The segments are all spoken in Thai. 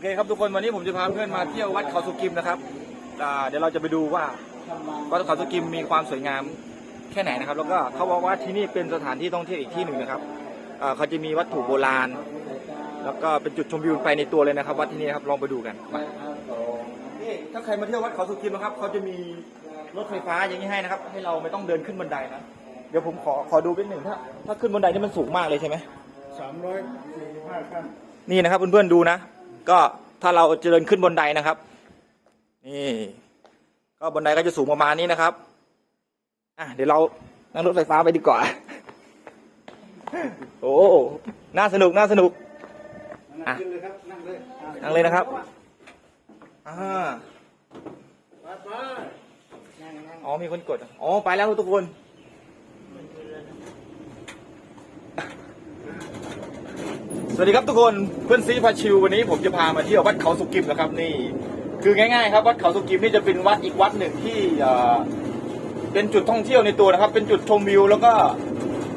เคครับทุกคนวันนี้ผมจะพาเพื่อนมาเที่ยววัดเขาสุกิมนะครับอ่าเดี๋ยวเราจะไปดูว่าวัดเขาสุกิมมีความสวยงามแค่ไหนนะครับ แล้วก็เขาบอกว่าที่นี่เป็นสถานที่ท่องเที่ยวอีกที่หนึ่งนะครับอ่าเขาจะมีวัตถุโบราณ แล้วก็เป็นจุดชมวิวไปในตัวเลยนะครับ วัดที่นี่นะครับลองไปดูกันไปนี่ถ้าใครมาเที่ยววัดเขาสุกิมนะครับเขาจะมีรถไฟฟ้าอย่างนี้ให้นะครับ ให้เราไม่ต้องเดินขึ้นบันไดนะเดี๋ยวผมขอขอดูเป็นหนึ่งถ้าถ้าขึ้นบันไดนี่มันสูงมากเลยใช่ไหมสามร้อยสี่สิบห้าขั้นนี่นะครับเพื่อนๆดูนะ ก็ถ้าเราจะเดินขึ้นบนไดนะครับ นี่ ก็บนไดก็จะสูงประมาณนี้นะครับ อะเดี๋ยวเรานั่งรถไฟฟ้าไปดีกว่า โอ้น่าสนุกน่าสนุกอะนั่งเลยครับนั่งเลยนั่งเลยนะครับอ่าไปไปอ๋อมีคนกดอ๋อไปแล้วทุกคน สวัสดีครับทุกคนเพื่อนซีพาชิววันนี้ผมจะพามาเที่ยววัดเขาสุกิมนะครับนี่ คือง่ายๆครับวัดเขาสุกิมนี่จะเป็นวัดอีกวัดหนึ่งที่เป็นจุดท่องเที่ยวในตัวนะครับ เป็นจุดชมวิว แล้วก็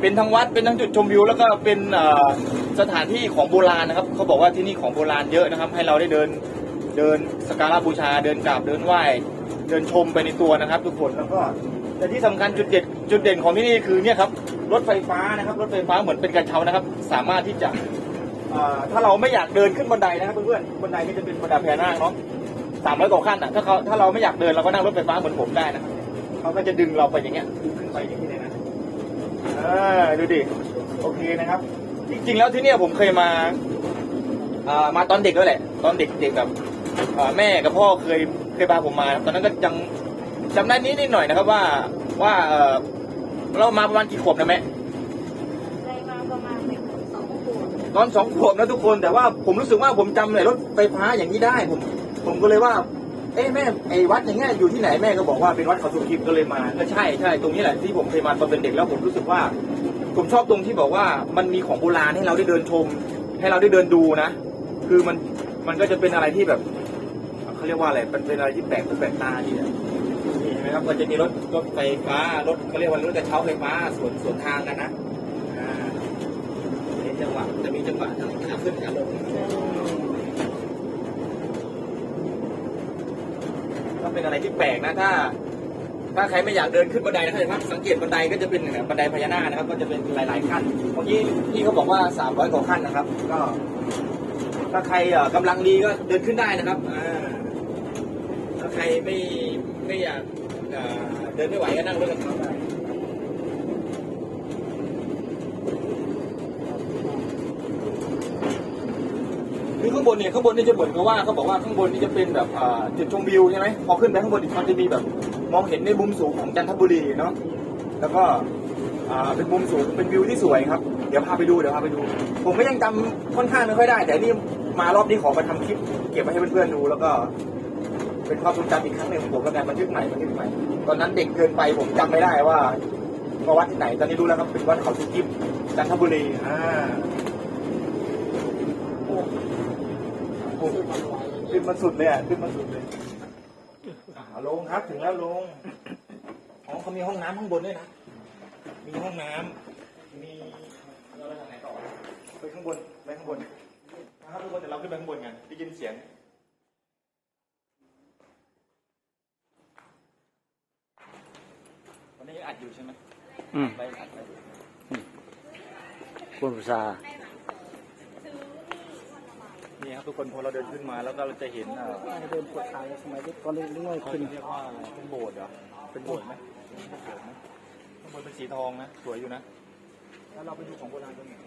เป็นทั้งวัดเป็นทั้งจุดชมวิว แล้วก็เป็นสถานที่ของโบราณนะครับเขาบอกว่าที่นี่ของโบราณเยอะนะครับ ให้เราได้เดินเดินสักการะบูชาเดินกราบเดินไหว้เดินชมไปในตัวนะครับ ทุกคนแล้วก็แต่ที่สำคัญจุดเด่นจุดเด่นของที่นี่คือเนี่ยครับรถไฟฟ้านะครับ รถไฟฟ้าเหมือนเป็นกระเช้านะครับ สามารถที่จะ ถ้าเราไม่อยากเดินขึ้นบันไดนะครับเพื่อนๆบันไดนี่จะเป็นบันไดพญานาคเนาะสามร้อยกว่าขั้นอะถ้าเขาถ้าเราไม่อยากเดินเราก็นั่งรถไฟฟ้าเหมือนผมได้นะเขาก็จะดึงเราไปอย่างเงี้ยขึ้นไปอย่างนี้เลยนะอ่าดูดิโอเคนะครับ จริงๆแล้วที่เนี่ยผมเคยมาอ่ามาตอนเด็กแล้วแหละ ตอนเด็กเด็กแบบแม่กับพ่อเคยเคยพาผมมา ตอนนั้นก็ยังจำได้นิดนิดหน่อยนะครับว่าว่าเออเรามาประมาณกี่ขวบนะแม่ ได้มาประมาณหนึ่งสองขวบ ตอนสองขวบนะทุกคนแต่ว่าผมรู้สึกว่าผมจำเลยรถไฟฟ้าอย่างนี้ได้ผมผมก็เลยว่า เอ้แม่ไอ้วัดอย่างเงี้ยอยู่ที่ไหนแม่ก็บอกว่าเป็นวัดเขาสุกิมก็เลยมาก็ใช่ใช่ตรงนี้แหละที่ผมเคยมาตอนเป็นเด็กแล้วผมรู้สึกว่า ผมชอบตรงที่บอกว่ามันมีของโบราณให้เราได้เดินชม ให้เราได้เดินดูนะ คือมันมันก็จะเป็นอะไรที่แบบเขาเรียกว่าอะไรมันเป็นอะไรที่แปลกหูแปลกตาดีอะนี่เห็นไหมครับมันจะมีรถรถไฟฟ้ารถเขาเรียกว่ารถกระเช้าไฟฟ้าสวนสวนทางกันนะ จังหวะจะมีจังหวะทั้งขาขึ้นขาลงก็เป็นอะไรที่แปลกนะถ้า ถ้าใครไม่อยากเดินขึ้นบันไดนะครับสังเกตบันไดก็จะเป็นแบบบันไดพญานาคนะครับ ก็จะเป็นหลาย ๆ ขั้นเมื่อกี้พี่เขาบอกว่า300กว่าขั้นนะครับ ก็ ถ้าใครเอ่อกำลังดีก็เดินขึ้นได้นะครับถ้าใครไม่ไม่อยากเอ่อเดินไม่ไหวก็นั่งรถกระเช้าได้ ข้างบนเนี่ยข้างบนนี่จะเหมือนกับว่าเขาบอกว่าข้างบนนี่จะเป็นแบบอ่าจุดชมวิวใช่ไหมพอขึ้นไปข้างบนอีกมันจะมีแบบ มองเห็นในมุมสูงของจันทบุรีเนาะแล้วก็อ่าเป็นมุมสูงเป็นวิวที่สวยครับ เดี๋ยวพาไปดูเดี๋ยวพาไปดู ผมก็ยังจำค่อนข้างไม่ค่อยได้ แต่นี่มารอบนี้ขอมาทำคลิป เก็บไว้ให้เพื่อนๆดูแล้วก็ เป็นความทรงจำอีกครั้งหนึ่งของผมแล้วกันบันทึกใหม่บันทึกใหม่ตอนนั้นเด็กเกินไปผมจำไม่ได้ว่าว่าวัดที่ไหนตอนนี้รู้แล้วครับเป็นวัดเขาสุกิมจันทบุรีอ่า ขึ้นมาสุดเลยอะขึ้นมาสุดเลยอ่าลงครับถึงแล้วลงอ๋อเขามีห้องน้ำข้างบนด้วยนะ มีห้องน้ำมีเราไปทางไหนต่อไปข้างบนไปข้างบนนะครับทุกคนเดี๋ยวเราขึ้นไปข้างบนกันได้ยินเสียงวันนี้ยังอัดอยู่ใช่ไหมอืมไปอัดไปอยู่คุณภาษา นี่ครับทุกคนพอเราเดินขึ้นมาแล้วก็เราจะเห็นเอ่อเดินปวดขาสมัยเด็กตอนเด็กนึกว่าเขาขึ้นเรียกว่าอะไรเป็นโบสถ์เหรอเป็นโบสถ์ไหมเป็นโบสถ์ไหมข้างบนเป็นสีทองนะสวยอยู่นะแล้วเราไปดูของโบราณกันหน่อย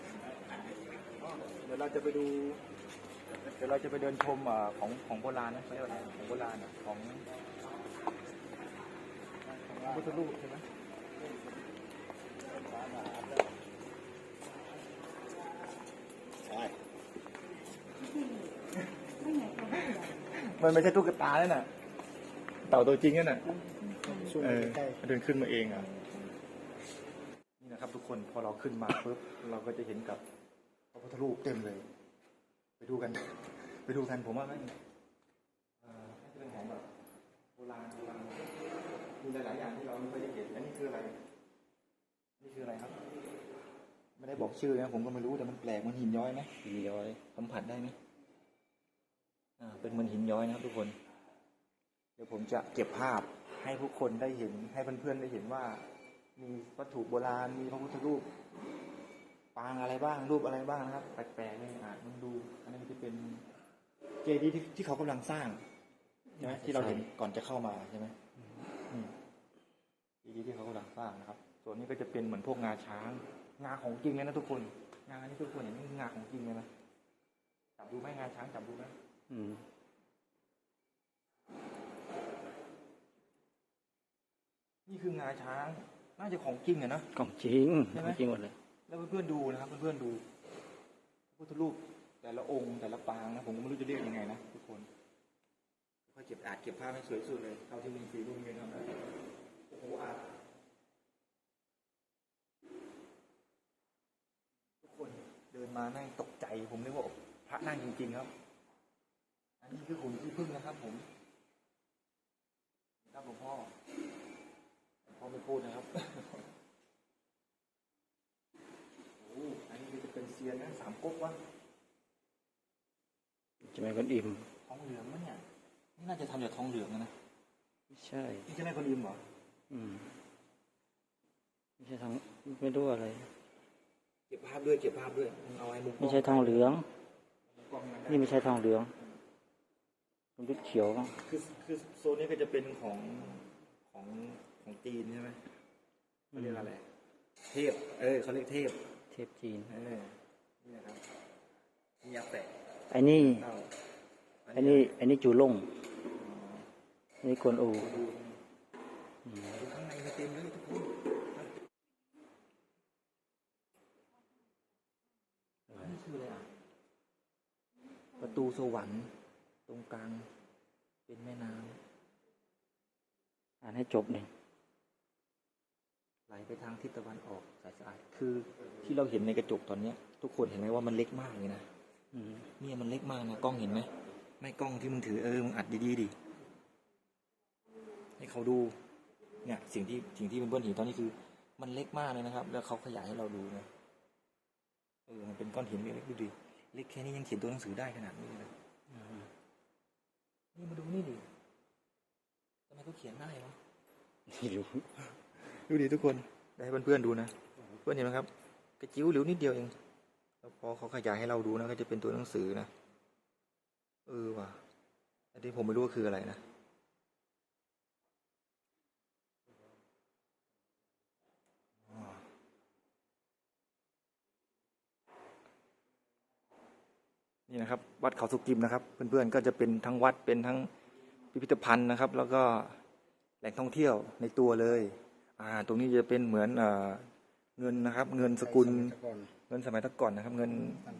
อ๋อเดี๋ยวเราจะไปดู เดี๋ยวเราจะไปเดินชมเอ่อของของโบราณนะไม่ใช่อะไรของโบราณอะของของพุทธรูปใช่ไหมใช่ มันไม่ใช่ตุ๊กตาแล้วน่ะ เต่าตัวจริงนั่นน่ะสูงเออใกล้เดินขึ้นมาเองอะ นี่นะครับ ทุกคนพอเราขึ้นมาปุ๊บเราก็จะเห็นกับพระพุทธรูปเต็มเลย ไปดูกัน ไปดูกันผมว่าไม่เอ่อน่าจะเป็นของแบบโบราณโบราณมีหลายๆอย่างที่เราไม่เคยได้เห็นอันนี้คืออะไร นี่คืออะไรครับ ไม่ได้บอกชื่อนะผมก็ไม่รู้แต่มันแปลกมันหินย้อยไหมหินย้อย สัมผัสได้ไหมอ่า เป็นเหมือนหินย้อยนะครับทุกคน เดี๋ยวผมจะเก็บภาพให้ผู้คนได้เห็น ให้เพื่อนๆได้เห็นว่า มีวัตถุโบราณ มีพระพุทธรูป ปางอะไรบ้าง รูปอะไรบ้างนะครับ แปลกๆเลยอะมันดู อันนี้จะเป็นเจดีย์ที่ที่เขากำลังสร้างใช่ไหมที่เราเห็นก่อนจะเข้ามาใช่ไหมเจดีย์ที่เขากำลังสร้างนะครับ ส่วนนี้ก็จะเป็นเหมือนพวกงาช้าง งาของจริงเลยนะทุกคน งานี่ทุกคนเห็นนี่คืองาของจริงเลยนะจับดูไหมงาช้างจับดูไหม นี่คืองาช้าง น่าจะของจริงอะนะของจริงใช่ไหมของจริงหมดเลย แล้วเพื่อนๆดูนะครับเพื่อนๆดูพระพุทธรูปแต่ละองค์แต่ละปางนะผมก็ไม่รู้จะเรียกยังไงนะทุกคนค่อยเก็บอาจเก็บภาพให้สวยสุดเลยเท่าที่มีฝีมือมีทำได้โอ้โหอาจทุกคนเดินมานั่งตกใจผมนึกว่าพระนั่งจริง ๆ ครับ อันนี้คือหุ่นที่พึ่งนะครับผมครับหลวงพ่อหลวงพ่อไม่พูดนะครับโอ้อันนี้คือจะเป็นเซียนนะสามก๊กวะจะไม่คนอิ่มทองเหลืองมั้งเนี่ยนี่น่าจะทำจากทองเหลืองนะนะไม่ใช่นี่จะไม่คนอิ่มเหรออืมไม่ใช่ทองไม่รู้อะไรเก็บภาพด้วยเก็บภาพด้วยมึงเอาไอ้มุมกล้ไม่ใช่ทองเหลืองกล้องนั้นได้นี่ไม่ใช่ทองเหลือง มันยุดเขียวคือคือโซนนี้ก็จะเป็นของของของจีนใช่ไหมเขาเรียกอะไร เทพ เออเขาเรียกเทพ เทพจีน เออ นี่นะครับนี่ยักษ์แตะไอ้นี่เต้าไอ้นี่ไอ้นี่จูล่งไอ้นี่กวนอูดูอืมดูข้างในมีเต็มเลยทุกคนอันนี้คืออะไรอะ ประตูสวรรค์ตรง กลาง เป็นแม่น้ำอ่านให้จบหนึ่งไหลไปทางทิศตะวันออกสายสายคือที่เราเห็นในกระจกตอนเนี้ย ทุกคนเห็นไหมว่ามันเล็กมากเลยนะอืมเนี่ยมันเล็กมากนะกล้องเห็นไหมไม่กล้องที่มึงถือเออมึงอัดดีๆดิให้เขาดูเนี่ยสิ่งที่สิ่งที่เพื่อนๆเห็นตอนนี้คือ มันเล็กมากเลยนะครับ แล้วเขาขยายให้เราดูนะเออมันเป็นก้อนหินเล็กๆดูดิเล็กแค่นี้ยังเขียนตัวหนังสือได้ขนาดนี้เลยอืม นี่มาดูนี่ดิทำไมเขาเขียนได้วะไม่รู้ดูดิทุกคนได้ให้เพื่อนๆดูนะเพื่อนเห็นไหมครับกระจิ้วหลิวนิดเดียวเองแล้วพอเขาขยายให้เราดูนะก็จะเป็นตัวหนังสือนะเออว่ะอันที่ผมไม่รู้ว่าคืออะไรนะ นี่นะครับ วัดเขาสุกิมนะครับ เพื่อนๆก็จะเป็นทั้งวัดเป็นทั้งพิพิธภัณฑ์นะครับ แล้วก็แหล่งท่องเที่ยวในตัวเลยอ่าตรงนี้จะเป็นเหมือนเอ่อเงินนะครับ เงินสกุลเงินสมัยตะก่อนนะครับ เงินต่าง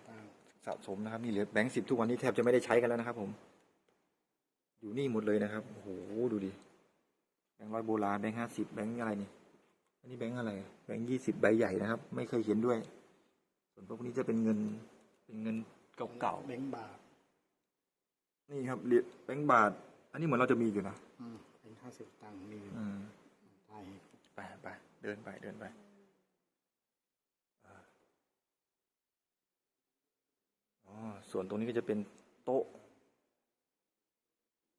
สะสมนะครับนี่เหลือแบงค์สิบทุกวันนี้แทบจะไม่ได้ใช้กันแล้วนะครับผม อยู่นี่หมดเลยนะครับโอ้โหดูดิแบงค์ร้อยโบราณแบงค์ห้าสิบแบงค์อะไรนี่อันนี้แบงค์อะไร แบงค์ยี่สิบใบใหญ่นะครับ ไม่เคยเห็นด้วย ส่วนพวกนี้จะเป็นเงินเป็นเงิน เก่าแบงค์บาทๆนี่ครับเหรียญแบงค์บาท อันนี้เหมือนเราจะมีอยู่นะอืมเป็นห้าสิบตังค์มีอืมไทยไปไปเดินไปเดินไปอ่าอ๋อส่วนตรงนี้ก็จะเป็นโต๊ะ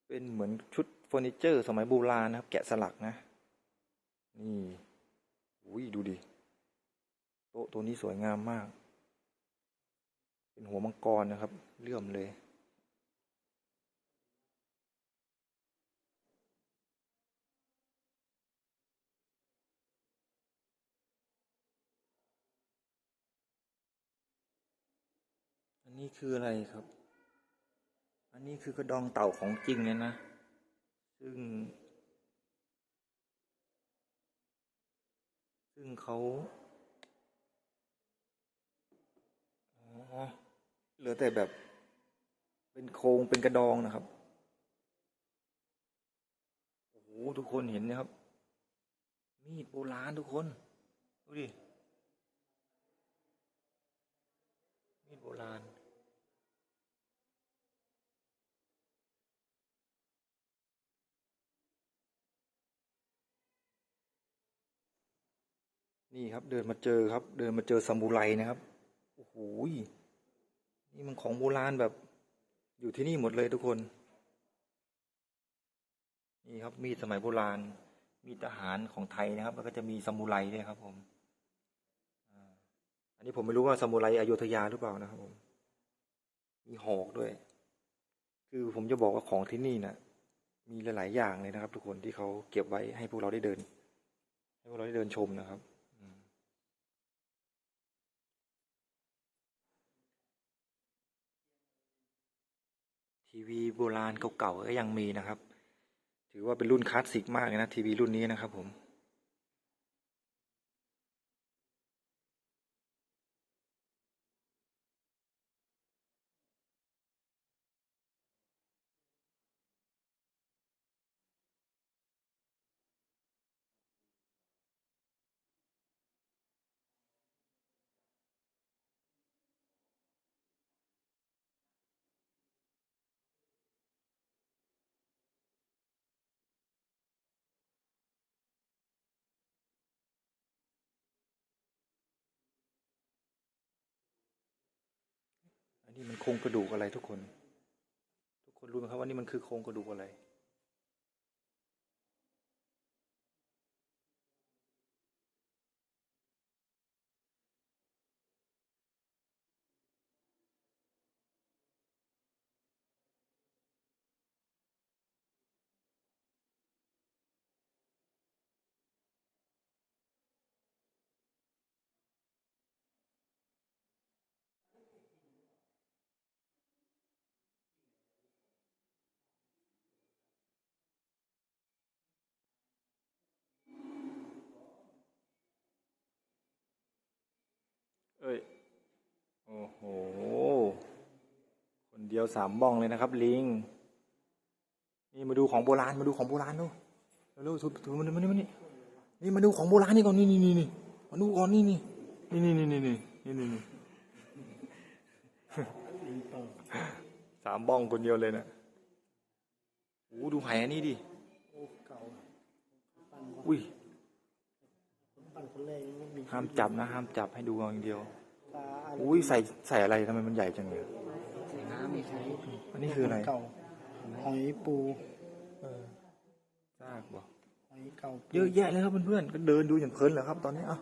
เป็นเหมือนชุดเฟอร์นิเจอร์สมัยโบราณนะครับ แกะสลักนะ นี่อุ้ยดูดิ โต๊ะตัวนี้สวยงามมาก เป็นหัวมังกรนะครับเลื่อมเลยอันนี้คืออะไรครับ อันนี้คือกระดองเต่าของจริงเลยนะ ซึ่ง ซึ่งเขา อ๋อ เหลือแต่แบบเป็นโครงเป็นกระดองนะครับ โอ้โหทุกคนเห็นนะครับ มีดโบราณทุกคน ดูดิ มีดโบราณนี่ครับเดินมาเจอครับ เดินมาเจอซามูไรนะครับ โอ้โห นี่มันของโบราณแบบอยู่ที่นี่หมดเลยทุกคน นี่ครับมีดสมัยโบราณ มีดทหารของไทยนะครับ แล้วก็จะมีซามูไรด้วยครับผมอันนี้ผมไม่รู้ว่าซามูไรอยุธยาหรือเปล่านะครับผมมีหอกด้วย คือผมจะบอกว่าของที่นี่นะมีหลาย ๆ อย่างเลยนะครับ ทุกคนที่เขาเก็บไว้ให้พวกเราได้เดิน ให้พวกเราได้เดินชมนะครับ ทีวีโบราณเก่าๆก็ยังมีนะครับ ถือว่าเป็นรุ่นคลาสสิกมากเลยนะทีวีรุ่นนี้นะครับผม นี่มันโครงกระดูกอะไรทุกคน ทุกคนรู้ไหมครับว่านี่มันคือโครงกระดูกอะไร เอ้ย โอ้โห คนเดียวสามบ้องเลยนะครับ ลิง นี่มาดูของโบราณ มาดูของโบราณดูเร็วๆทุบทุบมันนี่มันนี่มันนี่นี่มาดูของโบราณนี่ก่อนนี่นี่นี่นี่มาดูก่อนนี่นี่นี่นี่นี่นี่นี่นี่นี่นี่สามบ้องคนเดียวเลยนะโอ้ดูไผ่อันนี้ดิโอ้เก่าปั้นอุ้ย ปั้นคนแรกนี่มีห้ามจับนะ ห้ามจับให้ดูเอาอย่างเดียว ตาอะไรอุ้ยใส่ใส่อะไรทำไมมันใหญ่จังเลยใส่น้ำไม่ใช่อันนี้คืออะไรเก่าหอยปูเออซากบ่หอยเก่าปูเยอะแยะเลยครับเพื่อนๆก็เดินดูอย่างเพลินเหรอครับ ตอนนี้เอะ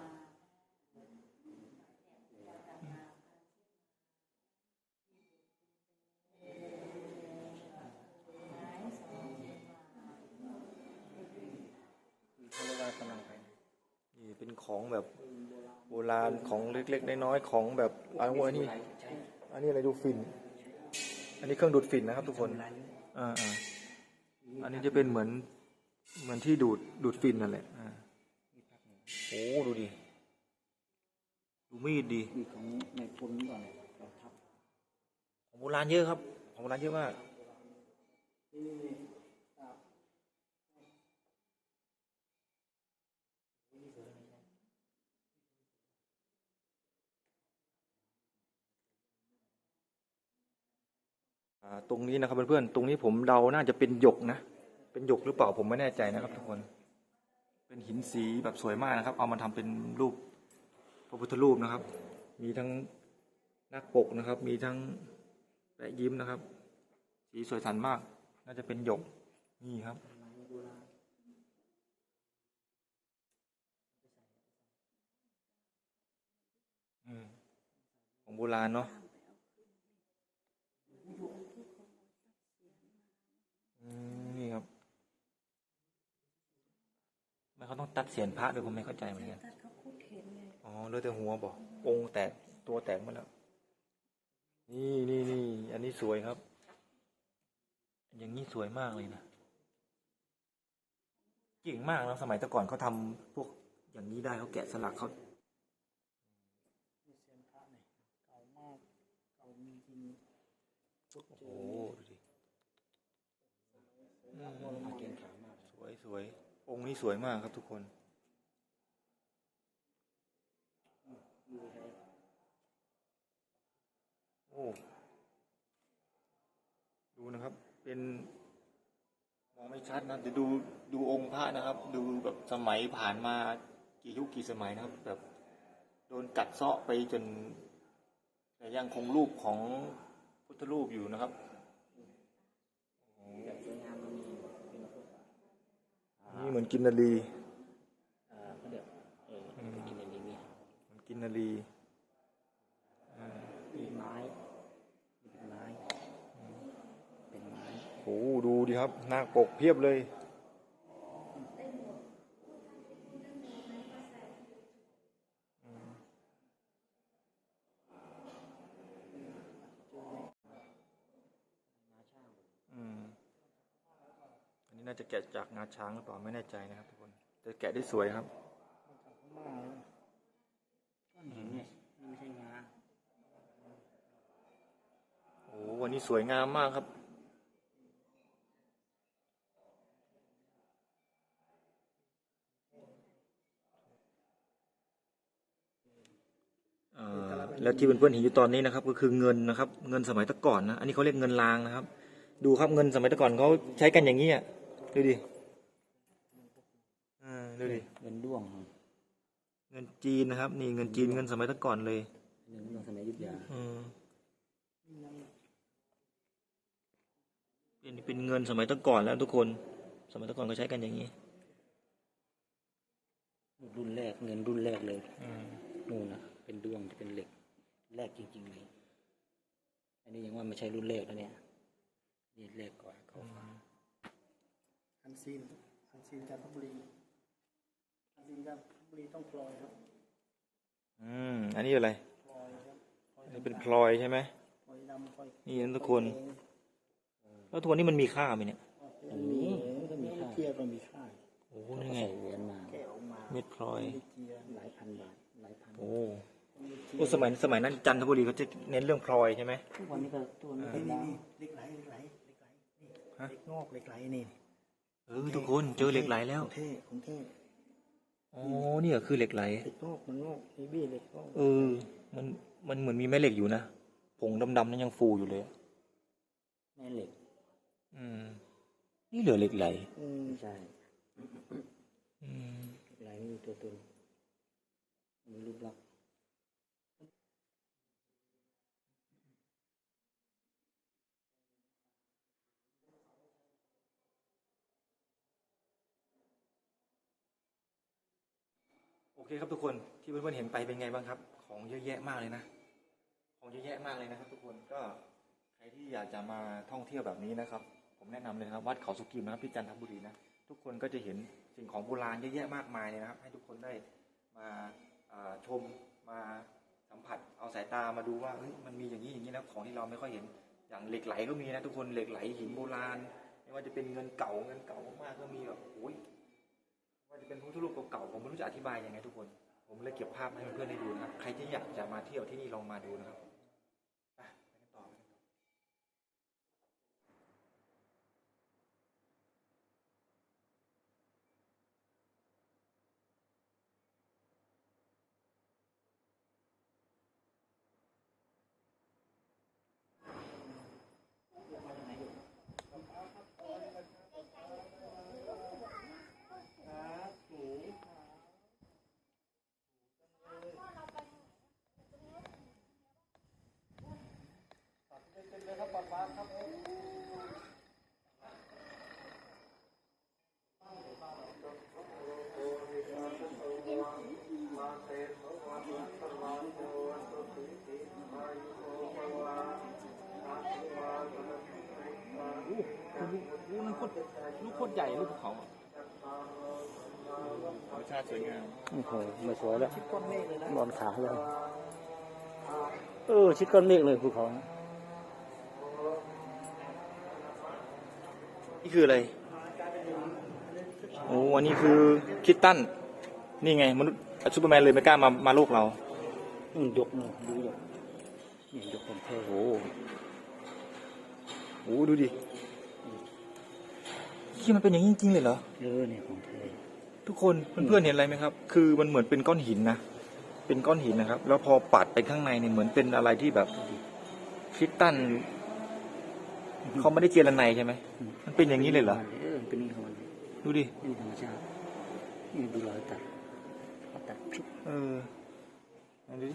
ของแบบโบราณของเล็กๆน้อยๆของแบบอันนี้ อันนี้อะไรดูฝิ่นอันนี้เครื่องดูดฝิ่นนะครับทุกคนอ่าอ่าอันนี้จะเป็นเหมือนเหมือนที่ดูดดูดฝิ่นนั่นแหละอ่าโอ้ดูดิดูมีดดีมีของในพลก่อนเราทับของโบราณเยอะครับ ของโบราณเยอะมาก ตรงนี้นะครับเพื่อนๆ ตรงนี้ผมเดาน่าจะเป็นหยกนะ เป็นหยกหรือเปล่าผมไม่แน่ใจนะครับทุกคน เป็นหินสีแบบสวยมากนะครับ เอามาทำเป็นรูปพระพุทธรูปนะครับ มีทั้งนักปกนะครับ มีทั้งแปะยิ้มนะครับ สีสวยสันมาก น่าจะเป็นหยก นี่ครับ ของโบราณเนาะ อืมนี่ครับ ทำไมเขาต้องตัดเสียนพระด้วยผมไม่เข้าใจเหมือนกันตัดเขาพูดเห็นไงอ๋อเหลือแต่หัวบอก องค์แตกตัวแตกหมดแล้ว นี่นี่นี่อันนี้สวยครับ อย่างนี้สวยมากเลยนะเก่งมากนะสมัยแต่ก่อนเขาทำพวกอย่างนี้ได้เขาแกะสลักเขามีเสียนพระเนี่ยเก่ามากเก่ามีจริงพุทธโอ้เจโหอดูดิ องค์นี้สวยมากครับทุกคน โอ้ ดูนะครับ เป็นมองไม่ชัดนะแต่ดูดูองค์พระนะครับ ดูแบบสมัยผ่านมากี่ยุคกี่สมัยนะครับ แบบโดนกัดเซาะไปจน แต่ยังคงรูปของพุทธรูปอยู่นะครับ นี่เหมือนกินนารีอ่าเขาเรียกเออกินอะไรนี่เหมือนกินนารีอ่ามีไม้เป็นไม้เป็นไม้โอ้โหดูดิครับหน้าปกเพียบเลย นนี้น่าจะแกะจากงาช้างหรือเปล่าไม่แน่ใจนะครับทุกคนแต่แกะได้สวยครับมาเลยก้อนหินเนี่ยนี่ไม่ใช่งาโอ้โหวันนี้สวยงามมากครับเอ่อแล้วที่เพื่อนๆเห็นอยู่ตอนนี้นะครับ ก็คือเงินนะครับ เงินสมัยแตะก่อนนะอันนี้เขาเรียกเงินลางนะครับ ดูครับเงินสมัยแตะก่อนเขาใช้กันอย่างนี้อะ ดูดิอ่าดูดิ เงินด้วงครับเงินจีนนะครับ นี่เงินจีนเงินสมัยแตะก่อนเลยเงินด้วงสมัยอยุธยาอืมเป็นเป็นเงินสมัยแตะก่อนแล้วทุกคน สมัยแตะก่อนก็ใช้กันอย่างนี้ รุ่นแรกเงินรุ่นแรกเลยอืมนู่นนะเป็นด้วงจะเป็นเหล็ก แรกจริงๆเลย อันนี้ยังว่าไม่ใช่รุ่นแรกแล้วเนี่ยนี่แรกกว่าเขาฟ้า อันซีนอันซีนจันทบุรีอันซีนจันทบุรีต้องพลอยครับ อืม อันนี้อะไรพลอยครับพลอยอันนี้เป็นพลอยใช่ไหมพลอยดำพลอยนี่นะทุกคน แล้วทุกวันนี้มันมีค่าไหมเนี่ย อันนี้ก็มีค่าเทียบก็มีค่าโอ้เขานี่ก็ไง ใส่เหรียญมาแกะออกมาเม็ดพลอยไม่เจียหลายพันบาทหลายพันโอ้โอ้สมัยสมัยนั้นจันทบุรีเขาจะเน้นเรื่องพลอยใช่ไหมทุกวันนี้ก็ตัวนี้ก็นี่ดันี่งนี่เหล็กไหลเหล็กไหลเหล็กไหลนี่ฮะเหล็กงอกเหล็กไหลนี่ เออทุกคนเจอเหล็กไหลแล้ว ของเท่ของเท่อ๋อนี่เหรอคือเหล็กไหล เหล็กงอกมันงอกนี่บี้เหล็กงอกเออ มันมันเหมือนมีแม่เหล็กอยู่นะผงดำๆนั้นยังฟูอยู่เลยอะแม่เหล็ก อืม นี่เหลือเหล็กไหล อืมไม่ใช่อืม เหล็กไหลนี่มีตัวตนมีรูปลักษณ์ อเคครับทุกคนที่เพื่อนๆเห็นไปเป็นไงบ้างครับ ของเยอะแยะมากเลยนะ ของเยอะแยะมากเลยนะครับ ทุกคนก็ใครที่อยากจะมาท่องเที่ยวแบบนี้นะครับ ผมแนะนำเลยนะครับวัดเขาสุกิมนะครับที่จันทบุรีนะทุกคนก็จะเห็นสิ่งของโบราณเยอะแยะมากมายเลยนะครับ ให้ทุกคนได้มาอ่าชมมาสัมผัสเอาสายตามาดูว่าเฮ้ยมันมีอย่างนี้อย่างนี้นะของที่เราไม่ค่อยเห็นอย่างเหล็กไหลก็มีนะทุกคนเหล็กไหลหินโบราณไม่ว่าจะเป็นเงินเก่าเงินเก่ามากๆก็มีแบบโอ้ย ว่าจะเป็นพุทธรูปเก่าๆผมไม่รู้จะอธิบายยังไงทุกคน ผมเลยเก็บภาพให้เพื่อนๆได้ดูนะครับ ใครที่อยากจะมาเที่ยวที่นี่ลองมาดูนะครับไปไปกันต่อไปกันต่อ ลูกลูกนั่น โคตรลูกโคตรใหญ่ลูกภูเขาอะธรรมชาติสวยงามโอ้โหไม่สวยแล้วชิดก้อนเมฆเลยนะนอนขาเลยเออชิดก้อนเมฆเลยภูเขานี่คืออะไรโอ้อันนี้คือคิตตันนี่ไงมนุษย์ซูเปอร์แมนเลยไม่กล้ามามาโลกเรามันยกเนาะดูยกนี่ยกเป็นเท่โอ้โหโอ้ดูดิ ที่มันเป็นอย่างนี้จริงๆเลยเหรอ เออเนี่ยของเท่ทุกคนเพื่อนๆเห็นอะไรไหมครับ คือมันเหมือนเป็นก้อนหินนะ เป็นก้อนหินนะครับ แล้วพอปัดไปข้างในเนี่ยเหมือนเป็นอะไรที่แบบคิดตันเขาไม่ได้เจรไนใช่ไหมมันเป็นอย่างนี้เลยเหรอ เออเป็นนี่ของมันดูดิ นี่ธรรมชาตินี่ดูรอยตัดตัดพิษเอออันนี้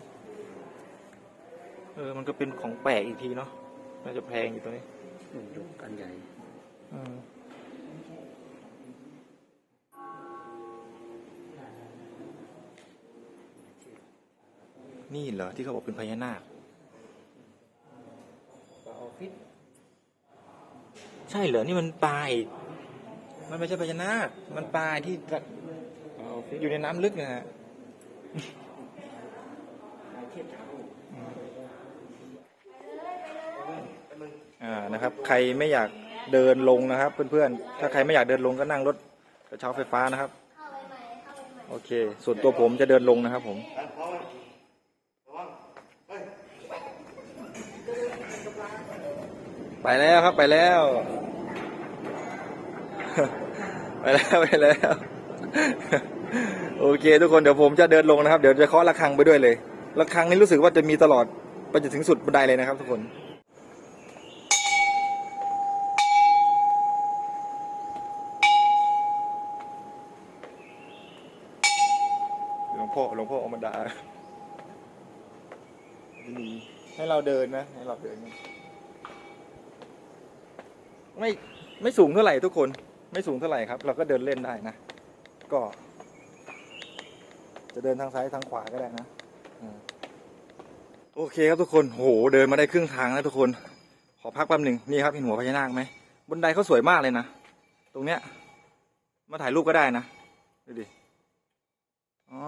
เออ มันก็เป็นของแปลกอีกทีเนาะ น่าจะแพงอยู่ตัวนี้ยกกันใหญ่ เออ นี่เหรอที่เขาบอกเป็นพญานาคปลาออฟฟิศใช่เหรอนี่มันปลาอีกมันไม่ใช่พญานาค มันปลาที่ปลาออฟฟิศอยู่ในน้ำลึกนะฮะเทียบเท่าอ่านะครับ ใครไม่อยากเดินลงนะครับ เพื่อนๆ ถ้าใครไม่อยากเดินลงก็นั่งรถกระเช้าไฟฟ้านะครับ โอเค ส่วนตัวผมจะเดินลงนะครับผม ไปแล้วครับไปแล้ว ไปแล้วไปแล้ว โอเค ทุกคนเดี๋ยวผมจะเดินลงนะครับ เดี๋ยวจะเคาะระฆังไปด้วยเลยระฆังนี้รู้สึกว่าจะมีตลอดไปจนถึงสุดบันไดเลยนะครับ ทุกคนหลวงพ่อหลวงพ่ออมดาดีให้เราเดินนะ ให้เราเดินนะ ไม่ไม่สูงเท่าไหร่ทุกคนไม่สูงเท่าไหร่ครับ เราก็เดินเล่นได้นะ ก็ จะเดินทางซ้ายทางขวาก็ได้นะโอเคครับทุกคนโหเดินมาได้ครึ่งทางแล้วทุกคน ขอพักแป๊บหนึ่งนี่ครับเห็นหัวพญานาคไหมบนไดเขาสวยมากเลยนะตรงเนี้ย มาถ่ายรูปก็ได้นะดูดิอ๋อ